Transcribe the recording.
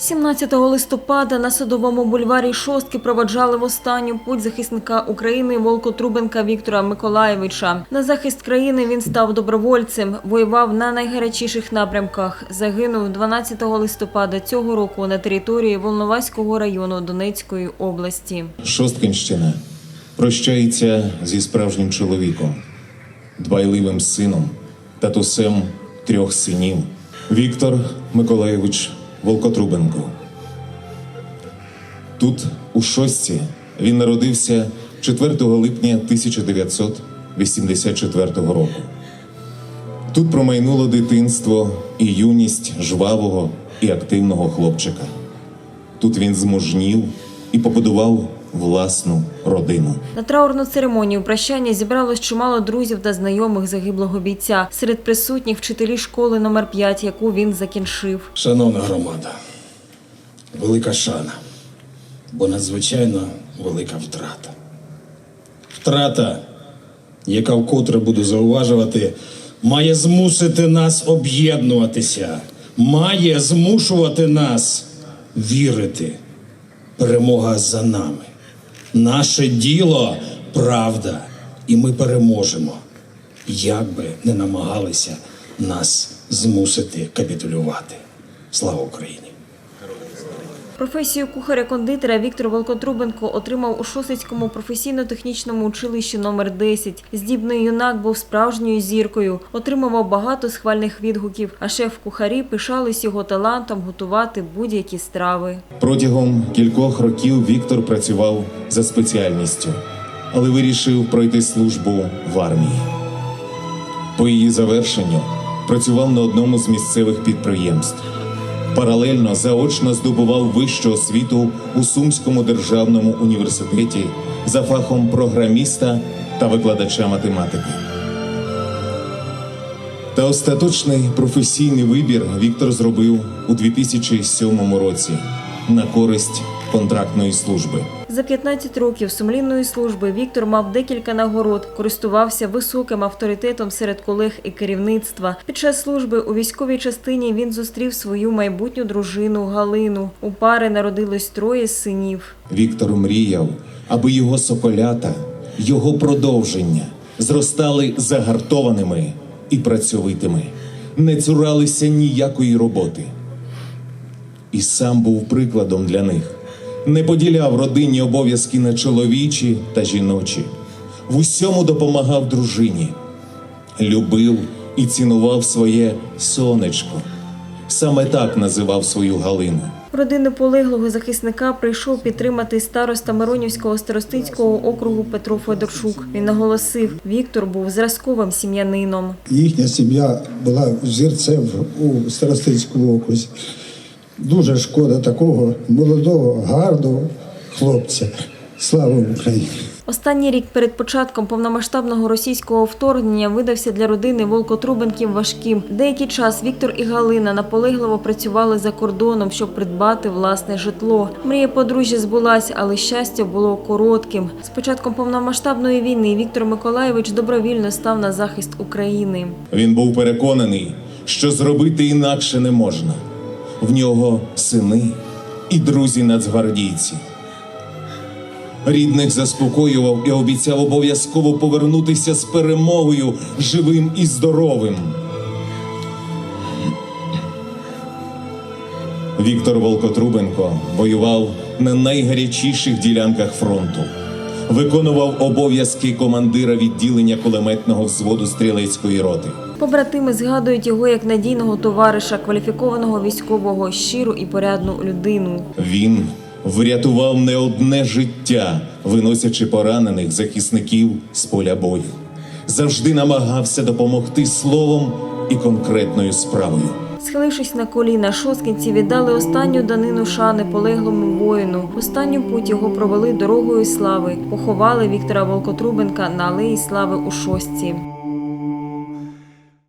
17 листопада на Садовому бульварі Шостки проводжали в останню путь захисника України Волкотрубенка Віктора Миколаєвича. На захист країни він став добровольцем, воював на найгарячіших напрямках. Загинув 12 листопада цього року на території Волноваського району Донецької області. Шосткинщина прощається зі справжнім чоловіком, дбайливим сином, татусем трьох синів Віктор Миколаєвич Волкотрубенко. Тут, у Шостці, він народився 4 липня 1984 року. Тут промайнуло дитинство і юність жвавого і активного хлопчика. Тут він змужнів і побудував власну родину. На траурну церемонію прощання зібралось чимало друзів та знайомих загиблого бійця. Серед присутніх вчителі школи номер 5, яку він закінчив. Шановна громада, велика шана, бо надзвичайно велика втрата. Втрата, яка вкотре буду зауважувати, має змусити нас об'єднуватися, має змушувати нас вірити. Перемога за нами. Наше діло правда, і ми переможемо, як би не намагалися нас змусити капітулювати. Слава Україні! Професію кухаря-кондитера Віктор Волкотрубенко отримав у Шосицькому професійно-технічному училищі номер 10. Здібний юнак був справжньою зіркою, отримував багато схвальних відгуків, а шеф-кухарі пишались його талантом готувати будь-які страви. Протягом кількох років Віктор працював за спеціальністю, але вирішив пройти службу в армії. По її завершенню працював на одному з місцевих підприємств. Паралельно заочно здобував вищу освіту у Сумському державному університеті за фахом програміста та викладача математики. Та остаточний професійний вибір Віктор зробив у 2007 році на користь контрактної служби. За 15 років сумлінної служби Віктор мав декілька нагород, користувався високим авторитетом серед колег і керівництва. Під час служби у військовій частині він зустрів свою майбутню дружину Галину. У пари народилось троє синів. Віктор мріяв, аби його соколята, його продовження зростали загартованими і працьовитими, не цуралися ніякої роботи. І сам був прикладом для них, не поділяв родинні обов'язки на чоловічі та жіночі, в усьому допомагав дружині, любив і цінував своє сонечко. Саме так називав свою Галину. Родину полеглого захисника прийшов підтримати староста Миронівського старостинського округу Петро Федорчук. Він наголосив, Віктор був зразковим сім'янином. Їхня сім'я була взірцем у Старостинському окрузі. Дуже шкода такого молодого, гарного хлопця. Слава Україні! Останній рік перед початком повномасштабного російського вторгнення видався для родини Волкотрубенків важким. Деякий час Віктор і Галина наполегливо працювали за кордоном, щоб придбати власне житло. Мрія подружжя збулась, але щастя було коротким. З початком повномасштабної війни Віктор Миколаєвич добровільно став на захист України. Він був переконаний, що зробити інакше не можна. В нього сини і друзі нацгвардійці. Рідних заспокоював і обіцяв обов'язково повернутися з перемогою живим і здоровим. Віктор Волкотрубенко воював на найгарячіших ділянках фронту, виконував обов'язки командира відділення кулеметного взводу стрілецької роти. Побратими згадують його як надійного товариша, кваліфікованого військового, щиру і порядну людину. Він врятував не одне життя, виносячи поранених захисників з поля бою. Завжди намагався допомогти словом і конкретною справою. Схилившись на коліна, шоскинці віддали останню данину шани полеглому воїну. Останню путь його провели дорогою слави. Поховали Віктора Волкотрубенка на алеї слави у шостці.